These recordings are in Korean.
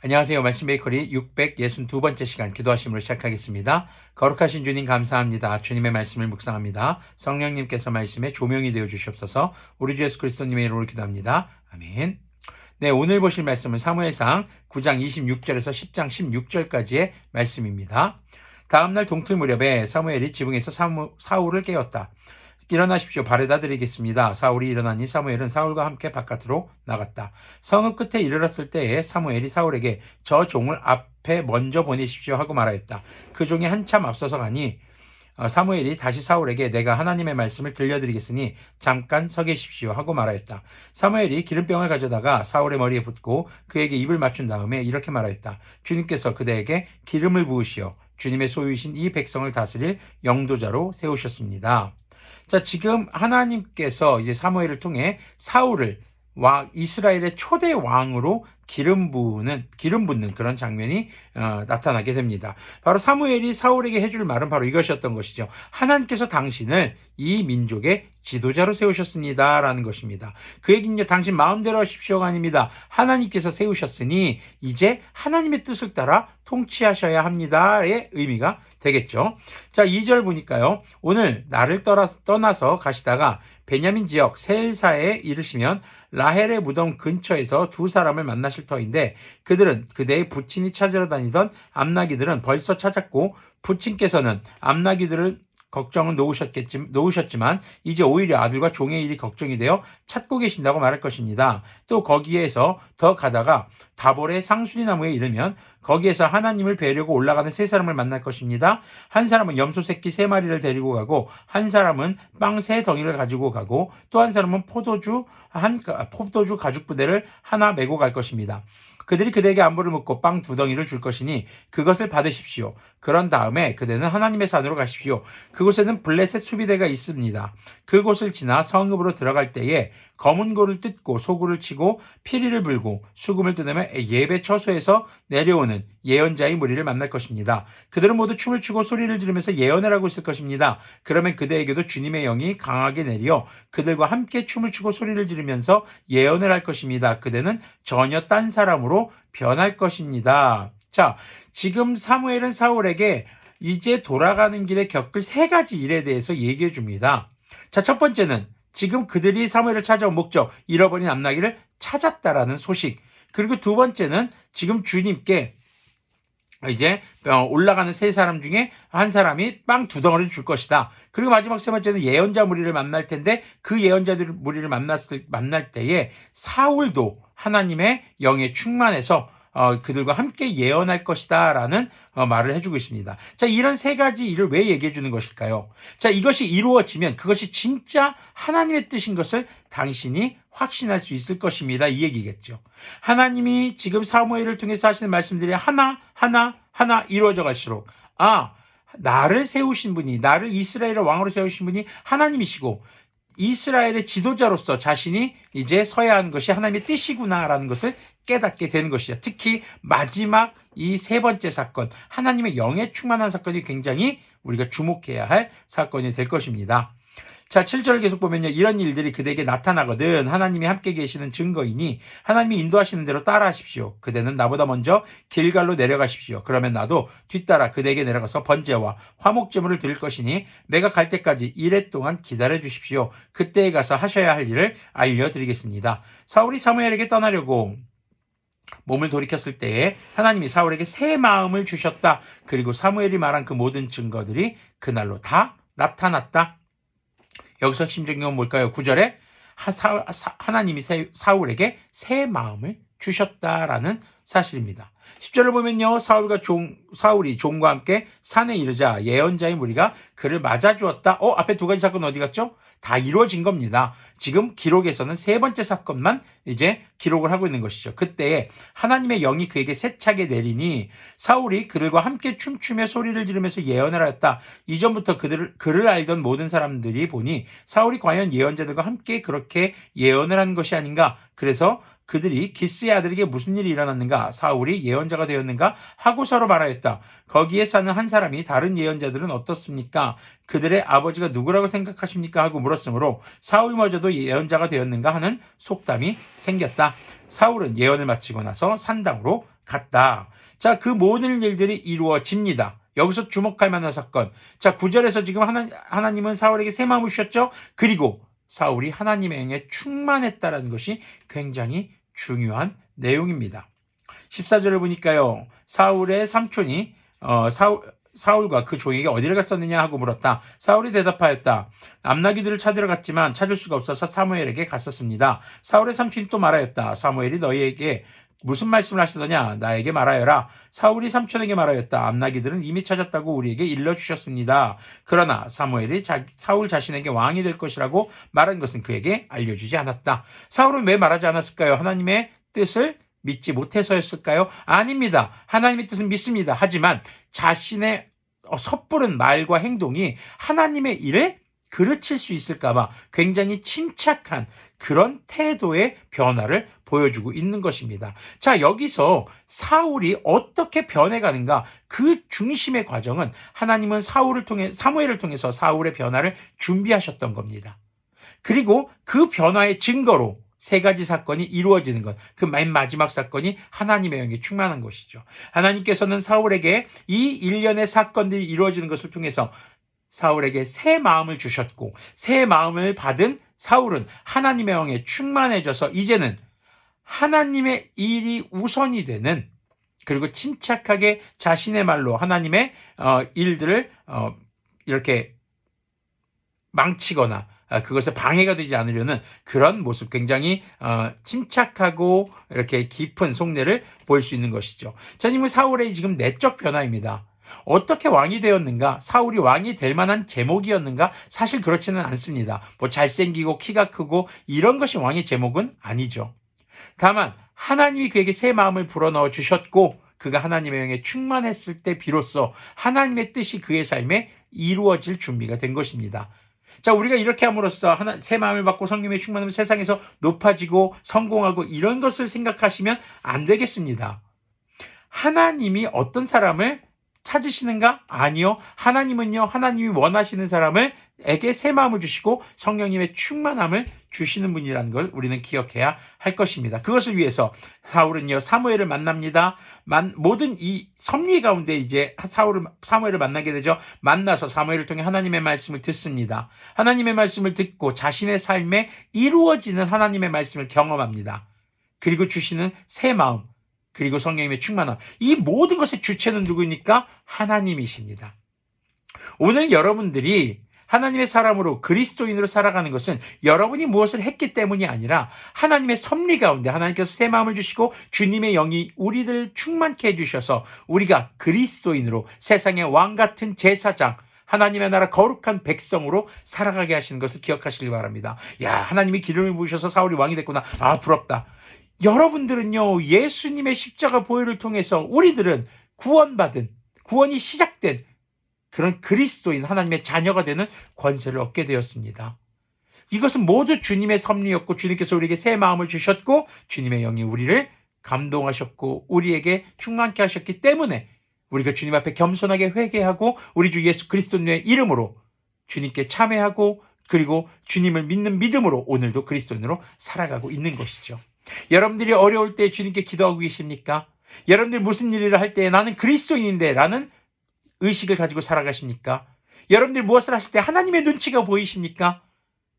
안녕하세요. 말씀 베이커리 662번째 시간 기도하심으로 시작하겠습니다. 거룩하신 주님 감사합니다. 주님의 말씀을 묵상합니다. 성령님께서 말씀에 조명이 되어 주시옵소서. 우리 주 예수 그리스도님의 이름으로 기도합니다. 아멘. 네, 오늘 보실 말씀은 사무엘상 9장 26절에서 10장 16절까지의 말씀입니다. 다음날 동틀 무렵에 사무엘이 지붕에서 사무, 사울을 깨웠다. 일어나십시오. 바래다 드리겠습니다. 사울이 일어나니 사무엘은 사울과 함께 바깥으로 나갔다. 성읍 끝에 이르렀을 때에 사무엘이 사울에게 저 종을 앞에 먼저 보내십시오 하고 말하였다. 그 종이 한참 앞서서 가니 어, 사무엘이 다시 사울에게 내가 하나님의 말씀을 들려드리겠으니 잠깐 서 계십시오 하고 말하였다. 사무엘이 기름병을 가져다가 사울의 머리에 붓고 그에게 입을 맞춘 다음에 이렇게 말하였다. 주님께서 그대에게 기름을 부으시어 주님의 소유이신 이 백성을 다스릴 영도자로 세우셨습니다. 자, 지금 하나님께서 이제 사무엘을 통해 사울을 왕 이스라엘의 초대 왕으로 기름 부는 기름 붓는 그런 장면이 어, 나타나게 됩니다. 바로 사무엘이 사울에게 해줄 말은 바로 이것이었던 것이죠. 하나님께서 당신을 이 민족의 지도자로 세우셨습니다 라는 것입니다. 그 얘기는요, 당신 마음대로 하십시오가 아닙니다. 하나님께서 세우셨으니 이제 하나님의 뜻을 따라 통치하셔야 합니다의 의미가 되겠죠. 자, 2절 보니까요. 오늘 나를 떠나, 떠나서 가시다가 베냐민 지역 셀사에 이르시면 라헬의 무덤 근처에서 두 사람을 만나실 터인데 그들은 그대의 부친이 찾으러 다니던 암나기들은 벌써 찾았고 부친께서는 암나기들을 걱정은 놓으셨겠지, 놓으셨지만 이제 오히려 아들과 종의 일이 걱정이 되어 찾고 계신다고 말할 것입니다. 또 거기에서 더 가다가 다볼의 상수리 나무에 이르면 거기에서 하나님을 뵈려고 올라가는 세 사람을 만날 것입니다. 한 사람은 염소 새끼 세 마리를 데리고 가고 한 사람은 빵 세 덩이를 가지고 가고 또 한 사람은 포도주 한 포도주 가죽 부대를 하나 메고 갈 것입니다. 그들이 그대에게 안부를 묻고 빵 두 덩이를 줄 것이니 그것을 받으십시오. 그런 다음에 그대는 하나님의 산으로 가십시오. 그곳에는 블레셋 수비대가 있습니다. 그곳을 지나 성읍으로 들어갈 때에 검은 고를 뜯고 소구를 치고 피리를 불고 수금을 뜯으며 예배 처소에서 내려오는 예언자의 무리를 만날 것입니다. 그들은 모두 춤을 추고 소리를 지르면서 예언을 하고 있을 것입니다. 그러면 그대에게도 주님의 영이 강하게 내려 그들과 함께 춤을 추고 소리를 지르면서 예언을 할 것입니다. 그대는 전혀 딴 사람으로 변할 것입니다. 자, 지금 사무엘은 사울에게 이제 돌아가는 길에 겪을 세 가지 일에 대해서 얘기해 줍니다. 자, 첫 번째는 지금 그들이 사무엘을 찾아온 목적, 잃어버린 암나기를 찾았다라는 소식. 그리고 두 번째는 지금 주님께 이제 어, 올라가는 세 사람 중에 한 사람이 빵 두 덩어리를 줄 것이다. 그리고 마지막 세 번째는 예언자 무리를 만날 텐데 그 예언자들 무리를 만났을 만날 때에 사울도 하나님의 영에 충만해서 어, 그들과 함께 예언할 것이다 라는 어, 말을 해주고 있습니다. 자, 이런 세 가지 일을 왜 얘기해 주는 것일까요? 자, 이것이 이루어지면 그것이 진짜 하나님의 뜻인 것을 당신이 확신할 수 있을 것입니다. 이 얘기겠죠. 하나님이 지금 사무엘을 통해서 하시는 말씀들이 하나, 하나, 하나 이루어져 갈수록, 아, 나를 세우신 분이, 나를 이스라엘의 왕으로 세우신 분이 하나님이시고, 이스라엘의 지도자로서 자신이 이제 서야 하는 것이 하나님의 뜻이구나라는 것을 깨닫게 되는 것이죠. 특히 마지막 이 세 번째 사건, 하나님의 영에 충만한 사건이 굉장히 우리가 주목해야 할 사건이 될 것입니다. 자, 7절을 계속 보면요. 이런 일들이 그대에게 나타나거든. 하나님이 함께 계시는 증거이니 하나님이 인도하시는 대로 따라하십시오. 그대는 나보다 먼저 길갈로 내려가십시오. 그러면 나도 뒤따라 그대에게 내려가서 번제와 화목제물을 드릴 것이니 내가 갈 때까지 이래 동안 기다려 주십시오. 그때에 가서 하셔야 할 일을 알려드리겠습니다. 사울이 사무엘에게 떠나려고 몸을 돌이켰을 때에 하나님이 사울에게 새 마음을 주셨다. 그리고 사무엘이 말한 그 모든 증거들이 그날로 다 나타났다. 여기서 심정경은 뭘까요? 9절에 하나님이 사울에게 새 마음을 주셨다라는 사실입니다. 10절을 보면요. 사울과 종, 사울이 종과 함께 산에 이르자 예언자의 무리가 그를 맞아 주었다. 어, 앞에 두 가지 사건 어디 갔죠? 다 이루어진 겁니다. 지금 기록에서는 세 번째 사건만 이제 기록을 하고 있는 것이죠. 그때 하나님의 영이 그에게 세차게 내리니 사울이 그들과 함께 춤추며 소리를 지르면서 예언을 하였다. 이전부터 그들을 그를 알던 모든 사람들이 보니 사울이 과연 예언자들과 함께 그렇게 예언을 한 것이 아닌가. 그래서 그들이 기스의 아들에게 무슨 일이 일어났는가 사울이 예언자가 되었는가 하고 서로 말하였다. 거기에 사는 한 사람이 다른 예언자들은 어떻습니까? 그들의 아버지가 누구라고 생각하십니까? 하고 물었으므로 사울마저도 예언자가 되었는가 하는 속담이 생겼다. 사울은 예언을 마치고 나서 산당으로 갔다. 자, 그 모든 일들이 이루어집니다. 여기서 주목할 만한 사건. 자, 구절에서 지금 하나, 하나님은 사울에게 새 마음을 주셨죠? 그리고 사울이 하나님의 영에 충만했다라는 것이 굉장히 중요한 내용입니다. 14절을 보니까요. 사울의 삼촌이 어, 사울, 사울과 그 종에게 어디를 갔었느냐 하고 물었다. 사울이 대답하였다. 암나귀들을 찾으러 갔지만 찾을 수가 없어서 사무엘에게 갔었습니다. 사울의 삼촌이 또 말하였다. 사무엘이 너희에게 무슨 말씀을 하시더냐? 나에게 말하여라. 사울이 삼촌에게 말하였다. 암나귀들은 이미 찾았다고 우리에게 일러 주셨습니다. 그러나 사무엘이 자, 사울 자신에게 왕이 될 것이라고 말한 것은 그에게 알려주지 않았다. 사울은 왜 말하지 않았을까요? 하나님의 뜻을 믿지 못해서였을까요? 아닙니다. 하나님의 뜻은 믿습니다. 하지만 자신의 섣부른 말과 행동이 하나님의 일을 그르칠 수 있을까봐 굉장히 침착한 그런 태도의 변화를 보여주고 있는 것입니다. 자, 여기서 사울이 어떻게 변해가는가 그 중심의 과정은 하나님은 사울을 통해, 사무엘을 통해서 사울의 변화를 준비하셨던 겁니다. 그리고 그 변화의 증거로 세 가지 사건이 이루어지는 것. 그 맨 마지막 사건이 하나님의 영에 충만한 것이죠. 하나님께서는 사울에게 이 일련의 사건들이 이루어지는 것을 통해서 사울에게 새 마음을 주셨고 새 마음을 받은 사울은 하나님의 영에 충만해져서 이제는 하나님의 일이 우선이 되는 그리고 침착하게 자신의 말로 하나님의 어, 일들을 어, 이렇게 망치거나 아, 그것에 방해가 되지 않으려는 그런 모습 굉장히 어, 침착하고 이렇게 깊은 속내를 보일 수 있는 것이죠. 자, 지금 사울의 지금 내적 변화입니다. 어떻게 왕이 되었는가? 사울이 왕이 될 만한 제목이었는가? 사실 그렇지는 않습니다. 뭐 잘생기고 키가 크고 이런 것이 왕의 제목은 아니죠. 다만 하나님이 그에게 새 마음을 불어넣어 주셨고 그가 하나님의 영에 충만했을 때 비로소 하나님의 뜻이 그의 삶에 이루어질 준비가 된 것입니다. 자, 우리가 이렇게 함으로써 하나, 새 마음을 받고 성령의 충만하면 세상에서 높아지고 성공하고 이런 것을 생각하시면 안 되겠습니다. 하나님이 어떤 사람을 찾으시는가? 아니요. 하나님은요, 하나님이 원하시는 사람을 에게 새 마음을 주시고 성령님의 충만함을 주시는 분이라는 걸 우리는 기억해야 할 것입니다. 그것을 위해서 사울은요, 사무엘을 만납니다. 만, 모든 이 섭리 가운데 이제 사울을, 사무엘을 만나게 되죠. 만나서 사무엘을 통해 하나님의 말씀을 듣습니다. 하나님의 말씀을 듣고 자신의 삶에 이루어지는 하나님의 말씀을 경험합니다. 그리고 주시는 새 마음, 그리고 성령님의 충만함. 이 모든 것의 주체는 누구입니까? 하나님이십니다. 오늘 여러분들이 하나님의 사람으로 그리스도인으로 살아가는 것은 여러분이 무엇을 했기 때문이 아니라 하나님의 섭리 가운데 하나님께서 새 마음을 주시고 주님의 영이 우리들 충만케 해주셔서 우리가 그리스도인으로 세상의 왕 같은 제사장 하나님의 나라 거룩한 백성으로 살아가게 하시는 것을 기억하시기 바랍니다. 야, 하나님이 기름을 부으셔서 사울이 왕이 됐구나. 아, 부럽다. 여러분들은요, 예수님의 십자가 보혈을 통해서 우리들은 구원받은, 구원이 시작된 그런 그리스도인 하나님의 자녀가 되는 권세를 얻게 되었습니다. 이것은 모두 주님의 섭리였고 주님께서 우리에게 새 마음을 주셨고 주님의 영이 우리를 감동하셨고 우리에게 충만케 하셨기 때문에 우리가 주님 앞에 겸손하게 회개하고 우리 주 예수 그리스도의 이름으로 주님께 참회하고 그리고 주님을 믿는 믿음으로 오늘도 그리스도인으로 살아가고 있는 것이죠. 여러분들이 어려울 때 주님께 기도하고 계십니까? 여러분들 무슨 일을 할 때 나는 그리스도인인데 라는 의식을 가지고 살아가십니까? 여러분들 무엇을 하실 때 하나님의 눈치가 보이십니까?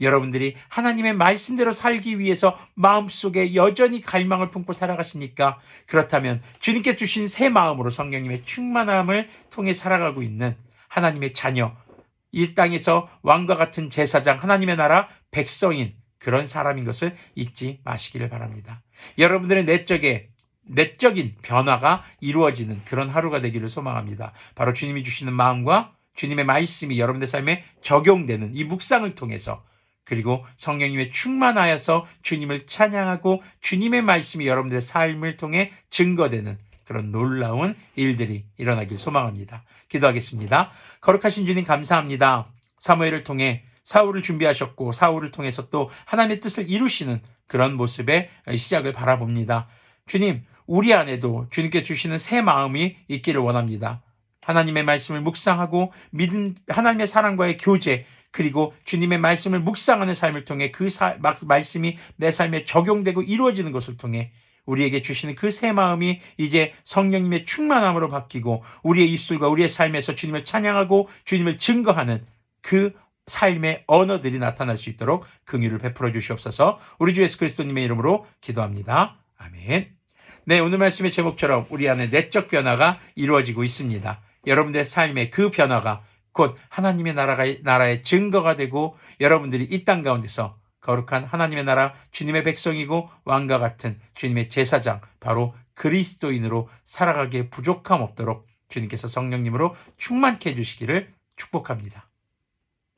여러분들이 하나님의 말씀대로 살기 위해서 마음속에 여전히 갈망을 품고 살아가십니까? 그렇다면 주님께 주신 새 마음으로 성령님의 충만함을 통해 살아가고 있는 하나님의 자녀, 이 땅에서 왕과 같은 제사장, 하나님의 나라 백성인 그런 사람인 것을 잊지 마시기를 바랍니다. 여러분들의 내적에 내적인 변화가 이루어지는 그런 하루가 되기를 소망합니다. 바로 주님이 주시는 마음과 주님의 말씀이 여러분들 삶에 적용되는 이 묵상을 통해서 그리고 성령님의 충만하여서 주님을 찬양하고 주님의 말씀이 여러분들의 삶을 통해 증거되는 그런 놀라운 일들이 일어나길 소망합니다. 기도하겠습니다. 거룩하신 주님 감사합니다. 사무엘을 통해 사울을 준비하셨고 사울을 통해서 또 하나님의 뜻을 이루시는 그런 모습의 시작을 바라봅니다. 주님, 우리 안에도 주님께 주시는 새 마음이 있기를 원합니다. 하나님의 말씀을 묵상하고 믿음 하나님의 사랑과의 교제 그리고 주님의 말씀을 묵상하는 삶을 통해 그 사- 막- 말씀이 내 삶에 적용되고 이루어지는 것을 통해 우리에게 주시는 그 새 마음이 이제 성령님의 충만함으로 바뀌고 우리의 입술과 우리의 삶에서 주님을 찬양하고 주님을 증거하는 그 삶의 언어들이 나타날 수 있도록 긍휼을 베풀어 주시옵소서. 우리 주 예수 그리스도님의 이름으로 기도합니다. 아멘. 네, 오늘 말씀의 제목처럼 우리 안에 내적 변화가 이루어지고 있습니다. 여러분들의 삶의 그 변화가 곧 하나님의 나라가, 나라의 증거가 되고 여러분들이 이 땅 가운데서 거룩한 하나님의 나라 주님의 백성이고 왕과 같은 주님의 제사장 바로 그리스도인으로 살아가기에 부족함 없도록 주님께서 성령님으로 충만케 해주시기를 축복합니다.